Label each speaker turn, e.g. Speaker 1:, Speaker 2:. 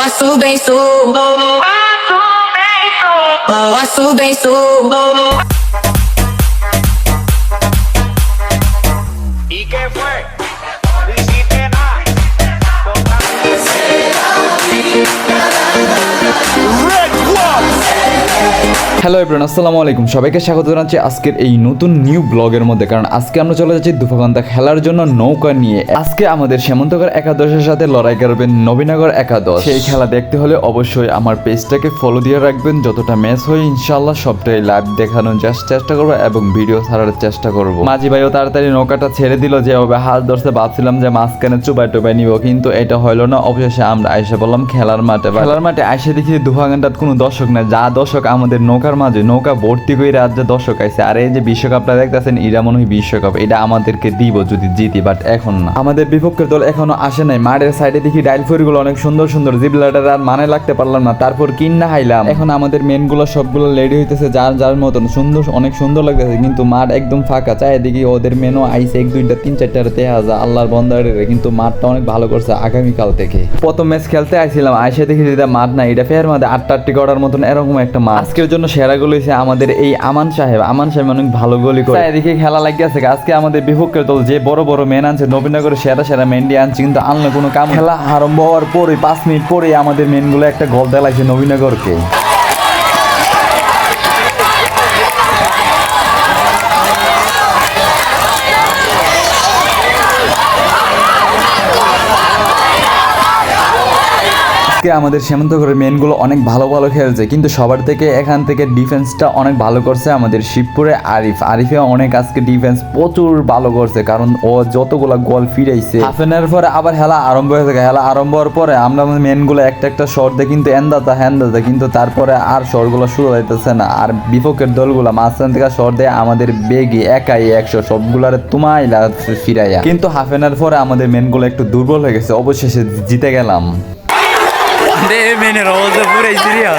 Speaker 1: Posso bem sou.
Speaker 2: Posso bem sou. E quem foi?
Speaker 3: Hello everyone আসসালামু আলাইকুম। সবাইকে স্বাগত জানাচ্ছি আজকের এই নতুন নিউ ব্লগের মধ্যে। কারণ আজকে আমরা চলে যাচ্ছি দুফাকান্তা খেলার জন্য নৌকা নিয়ে। আজকে আমাদের সেমন্তগর একাদশের সাথে লড়াই করবেন নবীনগর একাদশ। সেই খেলা দেখতে হলে অবশ্যই আমার পেজটাকে ফলো দিয়ে রাখবেন। যতটা ম্যাচ হয় ইনশাল্লাহ সবটাই লাইভ দেখানোর জাস্ট চেষ্টা করব এবং ভিডিও ছাড়ার চেষ্টা করব। মাঝি ভাইও তাড়াতাড়ি নৌকাটা ছেড়ে দিল যেভাবে হাত ধরতে ভাবছিলাম যে মাঝখানে চুপাই টুপাই নিব, কিন্তু এটা হলো না। অবশেষে আমরা আইসে বললাম, খেলার মাঠে খেলার মাঠে আইসে দেখি দুফাকান্তার কোনো দর্শক না যা দর্শক আমাদের নৌকার মাঝে নৌকা ভর্তি করে রাজ্যে দর্শক আইছে, আর এই যে বিশ্বকাপটা দেখতেছেন এটা মনে হয় বিশ্বকাপ, এটা আমাদেরকে দিব যদি জিতি বাট এখন না। আমাদের বিপক্ষের দল এখনও আসে নাই, মাঠের সাইডে দেখি ডাইলগুলো অনেক সুন্দর সুন্দর, জিবলাটার আর মানে লাগতে পারলাম না, তারপর কিন্না হাইলাম। এখন আমাদের মেনগুলো সবগুলো রেডি হইতেছে, যার যার মতন সুন্দর, অনেক সুন্দর লাগতেছে, কিন্তু মাঠ একদম ফাঁকা, চারিদিকে ওদের মেনও আইসে এক, দুইটা, তিন, চারটা দেখা যায় আল্লাহর বন্দারে কিন্তু মাঠটা অনেক ভালো করছে আগামীকাল থেকে। প্রথম ম্যাচ খেলতে আইছিলাম, আইসে দেখি যেটা মাঠ না এটা ফের মাঠে আটটা আটটি করার মতন এরকম একটা মাঠ। আজকের জন্য সেরা গোল হয়েছে আমাদের এই আমান সাহেব। আমান সাহেব অনেক ভালো গোলই করে। এদিকে খেলা লাগিয়েছে আজকে আমাদের বিপক্ষের দল যে বড় বড় মেন আনছে নবীনগরের সেরা সেরা মেন দিয়ে আনছে কিন্তু আনলে কোনো কাম খেলা আরম্ভ হওয়ার পরে পাঁচ মিনিট পরে আমাদের মেনগুলো একটা গোল লাগছে নবীনগরকে। আজকে আমাদের সীমান্তঘরের মেনগুলো অনেক ভালো ভালো খেলছে, কিন্তু সবার থেকে এখান থেকে ডিফেন্সটা অনেক ভালো করছে আমাদের শিবপুরে আরিফ। আরিফে অনেক আজকে ডিফেন্স প্রচুর ভালো করছে, কারণ ও যতগুলা গোল ফিরাইছে হাফ এন পরে আবার খেলা আরম্ভ হয়ে থাকে। খেলা আরম্ভ হওয়ার পরে আমরা মেনগুলো একটা একটা শর্ট দেয় কিন্তু এন্দাতা হ্যান্দাতা কিন্তু তারপরে আর শর্টগুলো শুরু হইতেছে না। আর বিপক্ষের দলগুলো মাঝখান থেকে শর্ট দেয় আমাদের বেগে একাই একশো, সবগুলার তুমাই ফিরাইয়া। কিন্তু হাফ এন পরে আমাদের মেনগুলো একটু দুর্বল হয়ে গেছে, অবশেষে জিতে গেলাম।
Speaker 4: Pandeminin oldu buraya giriyor.